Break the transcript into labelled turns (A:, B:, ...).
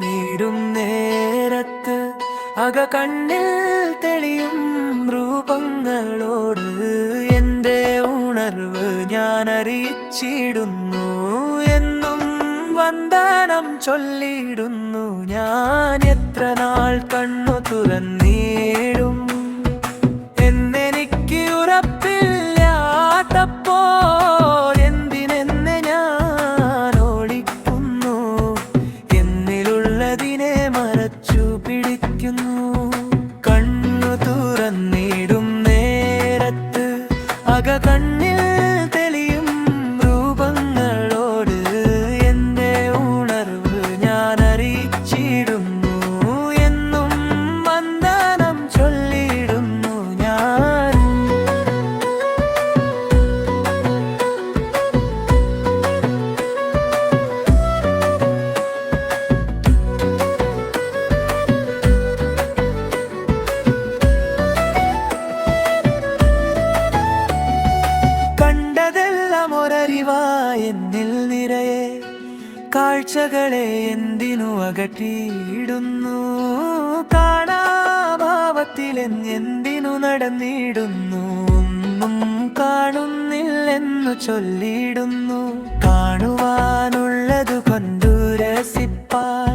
A: നീടും നേരത്ത്. അക കണ്ണിൽ തെളിയും രൂപങ്ങളോട് എന്റെ ഉണർവ് ഞാൻ അറിയിച്ചിടുന്നു എന്നും വന്ദനം ചൊല്ലിടുന്നു. ഞാൻ എത്ര നാൾ കണ്ണു തുറന്നിടും എന്നിലുള്ളതിനെ മറച്ചു പിടിക്കുന്നു. കണ്ണു തുറന്നിടും നേരത്ത് അക കണ്ണിൽ ഒരറിവാ എന്നിൽ നിറയെ കാഴ്ചകളെ എന്തിനു അകറ്റിയിടുന്നു? കാണാഭാവത്തിൽ എന്തിനു നടന്നിടുന്നു? ഒന്നും കാണുന്നില്ലെന്നു ചൊല്ലിയിടുന്നു. കാണുവാനുള്ളതു കൊണ്ടു രസിപ്പാൻ